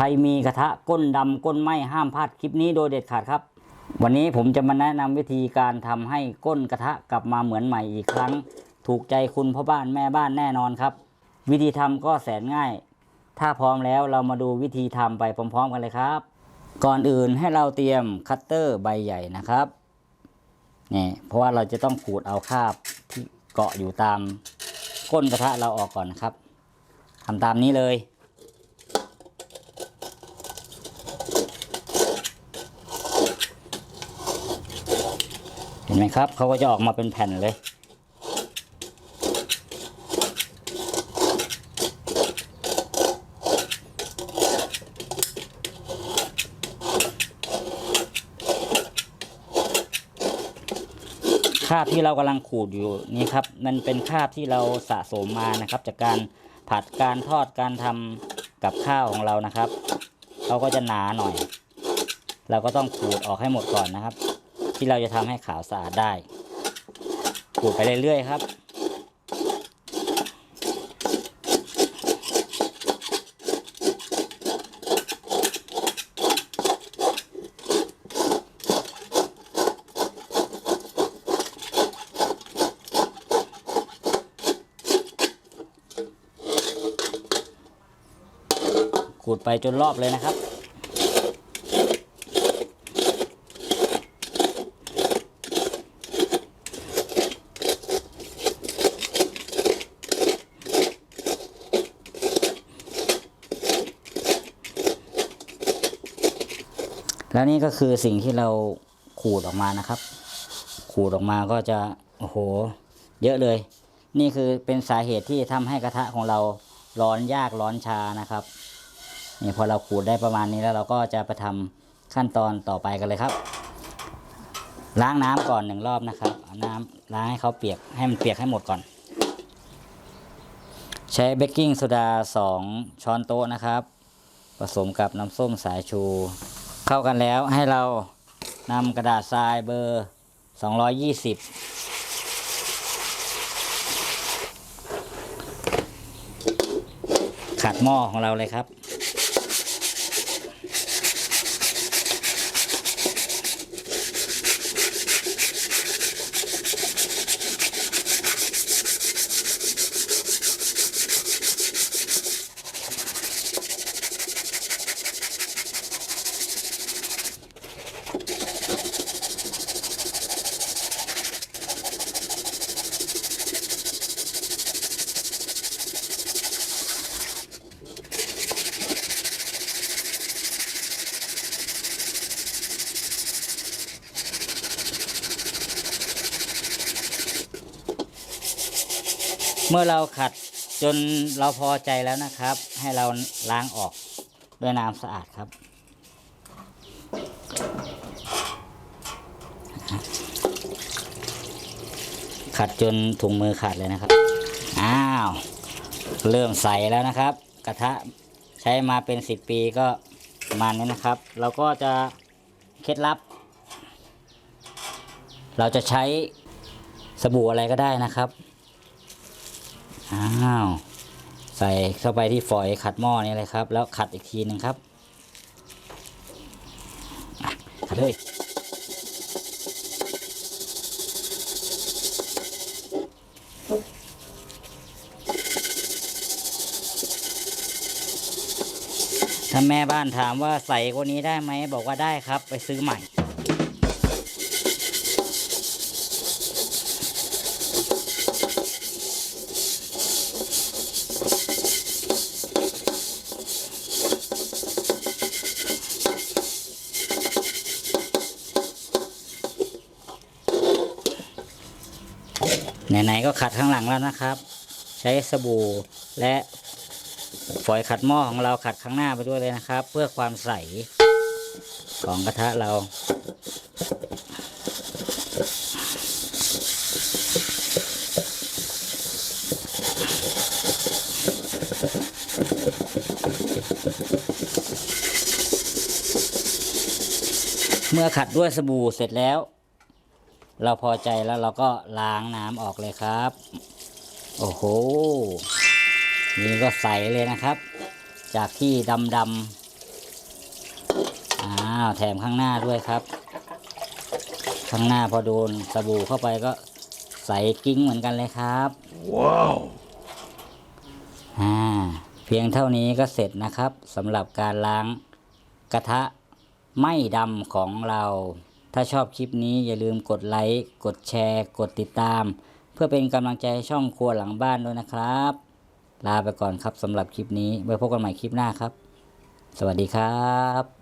ใครมีกระทะก้นดำก้นไหมห้ามพลาดคลิปนี้โดยเด็ดขาดครับ วันนี้ผมจะมาแนะนำวิธีการทำให้ก้นกระทะกลับมาเหมือนใหม่อีกครั้ง ถูกใจคุณพ่อบ้านแม่บ้านแน่นอนครับ วิธีทำก็แสนง่าย ถ้าพร้อมแล้วเรามาดูวิธีทำไปพร้อม ๆ กันเลยครับ ก่อนอื่นให้เราเตรียมคัตเตอร์ใบใหญ่นะครับนี่เพราะว่าเราจะต้องขูดเอาคราบที่เกาะอยู่ตามก้นกระทะเราออกก่อนนะครับทำตามนี้เลย เห็น ไหมครับเขาก็จะออกมาเป็นแผ่นเลย คราบที่เรากำลังขูดอยู่นี่ครับ มันเป็นคราบที่เราสะสมมานะครับ จากการผัดการทอดการทำกับข้าวของเรานะครับเขาก็จะหนาหน่อย เราก็ต้องขูดออกให้หมดก่อนนะครับ ที่เราจะทำให้ขาวสะอาดได้ขูดไปเรื่อยๆครับ ขูดไปจนรอบเลยนะครับ แล้วนี่ก็คือสิ่งที่เราขูดออกมานะครับ ขูดออกมาก็จะโอ้โห เยอะเลย นี่คือเป็นสาเหตุที่ทำให้กระทะของเราร้อนยากร้อนชานะครับนี่พอเราขูดได้ประมาณนี้แล้วเราก็จะไปทำขั้นตอนต่อไปกันเลยครับ ล้างน้ำก่อนหนึ่งรอบนะครับ น้ำล้างให้เขาเปียกให้มันเปียกให้หมดก่อน ใช้เบกกิ้งโซดาสองช้อนโต๊ะนะครับ ผสมกับน้ำส้มสายชู เข้ากันแล้วให้เรานำกระดาษทรายเบอร์ 220 ขัดหม้อของเราเลยครับ เมื่อเราขัดจนเราพอใจแล้วนะครับ ให้เราล้างออกด้วยน้ำสะอาดครับ ขัดจนถุงมือขาดเลยนะครับ อ้าว เริ่มใสแล้วนะครับ กระทะใช้มาเป็นสิบปีก็มาณนี้นะครับ เราก็จะเคล็ดลับ เราจะใช้สบู่อะไรก็ได้นะครับ อ้าว ใส่เข้าไปที่ฝอยขัดหม้อนี่เลยครับ แล้วขัดอีกทีหนึ่งครับขัดเลยถ้าแม่บ้านถามว่าใส่กว่านี้ได้ไหม บอกว่าได้ครับ ไปซื้อใหม่ ไหนๆก็ขัดข้างหลังแล้วนะครับ ใช้สบู่และฝอยขัดหม้อของเราขัดข้างหน้าไปด้วยเลยนะครับ เพื่อความใสของกระทะเราเมื่อขัดด้วยสบู่เสร็จแล้ว เราพอใจแล้วเราก็ล้างน้ำออกเลยครับ โอ้โห นี่ก็ใสเลยนะครับ จากที่ดำดาวแถมข้างหน้าด้วยครับ ข้างหน้าพอโดนสบู่เข้าไปก็ใสกิ้งเหมือนกันเลยครับ ว้าวอ่าเพียงเท่านี้ก็เสร็จนะครับสำหรับการล้างกระทะไม่ดำของเรา ถ้าชอบคลิปนี้อย่าลืมกดไลค์ กดแชร์ กดติดตาม เพื่อเป็นกำลังใจให้ช่องครัวหลังบ้านด้วยนะครับ ลาไปก่อนครับสำหรับคลิปนี้ไว้พบกันใหม่คลิปหน้าครับ สวัสดีครับ